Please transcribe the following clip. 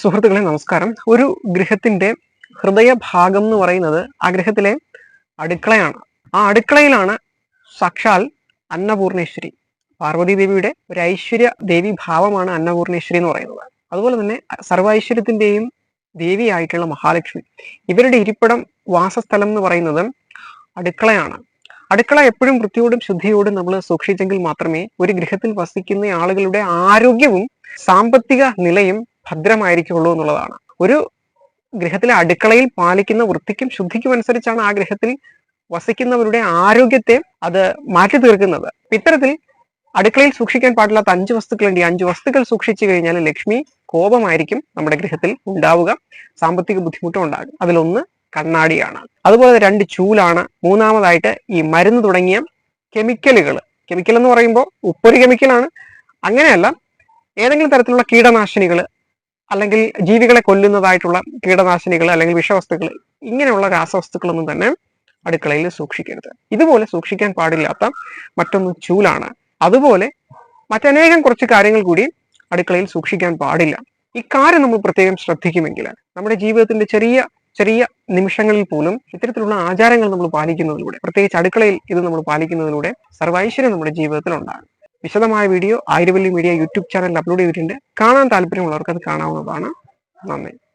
സുഹൃത്തുക്കളെ നമസ്കാരം. ഒരു ഗൃഹത്തിന്റെ ഹൃദയഭാഗം എന്ന് പറയുന്നത് ആ ഗൃഹത്തിലെ അടുക്കളയാണ്. ആ അടുക്കളയിലാണ് സാക്ഷാൽ അന്നപൂർണേശ്വരി. പാർവതി ദേവിയുടെ ഒരു ഐശ്വര്യ ദേവി ഭാവമാണ് അന്നപൂർണേശ്വരി എന്ന് പറയുന്നത്. അതുപോലെ തന്നെ സർവൈശ്വര്യത്തിന്റെയും ദേവിയായിട്ടുള്ള മഹാലക്ഷ്മി. ഇവരുടെ ഇരിപ്പിടം വാസസ്ഥലം എന്ന് പറയുന്നത് അടുക്കളയാണ്. അടുക്കള എപ്പോഴും വൃത്തിയോടും ശുദ്ധിയോടും നമ്മൾ സൂക്ഷിച്ചെങ്കിൽ മാത്രമേ ഒരു ഗൃഹത്തിൽ വസിക്കുന്ന ആളുകളുടെ ആരോഗ്യവും സാമ്പത്തിക നിലയും ഭദ്രമായിരിക്കുള്ളൂ എന്നുള്ളതാണ്. ഒരു ഗൃഹത്തിലെ അടുക്കളയിൽ പാലിക്കുന്ന വൃത്തിക്കും ശുദ്ധിക്കും അനുസരിച്ചാണ് ആ ഗൃഹത്തിൽ വസിക്കുന്നവരുടെ ആരോഗ്യത്തെ അത് മാറ്റി തീർക്കുന്നത്. ഇത്തരത്തിൽ അടുക്കളയിൽ സൂക്ഷിക്കാൻ പാടില്ലാത്ത അഞ്ച് വസ്തുക്കളുണ്ട് ഈ അഞ്ച് വസ്തുക്കൾ സൂക്ഷിച്ചു കഴിഞ്ഞാൽ ലക്ഷ്മി കോപമായിരിക്കും നമ്മുടെ ഗൃഹത്തിൽ ഉണ്ടാവുക. സാമ്പത്തിക ബുദ്ധിമുട്ടും ഉണ്ടാകും. അതിലൊന്ന് കണ്ണാടിയാണ്. അതുപോലെ രണ്ട് ചൂലാണ്. മൂന്നാമതായിട്ട് ഈ മരുന്ന് തുടങ്ങിയ കെമിക്കലുകൾ. കെമിക്കൽ എന്ന് പറയുമ്പോൾ ഉപ്പൊരു കെമിക്കലാണ്. അങ്ങനെയല്ല ഏതെങ്കിലും തരത്തിലുള്ള കീടനാശിനികൾ അല്ലെങ്കിൽ ജീവികളെ കൊല്ലുന്നതായിട്ടുള്ള കീടനാശിനികൾ അല്ലെങ്കിൽ വിഷവസ്തുക്കൾ ഇങ്ങനെയുള്ള രാസവസ്തുക്കളൊന്നും തന്നെ അടുക്കളയിൽ സൂക്ഷിക്കരുത്. ഇതുപോലെ സൂക്ഷിക്കാൻ പാടില്ലാത്ത മറ്റൊന്ന് ചൂലാണ്. അതുപോലെ മറ്റനേകം കുറച്ച് കാര്യങ്ങൾ കൂടി അടുക്കളയിൽ സൂക്ഷിക്കാൻ പാടില്ല. ഇക്കാര്യം നമ്മൾ പ്രത്യേകം ശ്രദ്ധിക്കുമെങ്കിൽ നമ്മുടെ ജീവിതത്തിന്റെ ചെറിയ ചെറിയ നിമിഷങ്ങളിൽ പോലും ഇത്തരത്തിലുള്ള ആചാരങ്ങൾ നമ്മൾ പാലിക്കുന്നതിലൂടെ പ്രത്യേകിച്ച് അടുക്കളയിൽ ഇത് നമ്മൾ പാലിക്കുന്നതിലൂടെ സർവൈശ്വര്യം നമ്മുടെ ജീവിതത്തിൽ ഉണ്ടാകും. വിശദമായ വീഡിയോ ആയിരവല്ലി മീഡിയ യൂട്യൂബ് ചാനലിൽ അപ്ലോഡ് ചെയ്തിട്ടുണ്ട്. കാണാൻ താല്പര്യമുള്ളവർക്ക് അത് കാണാവുന്നതാണ്. നന്ദി.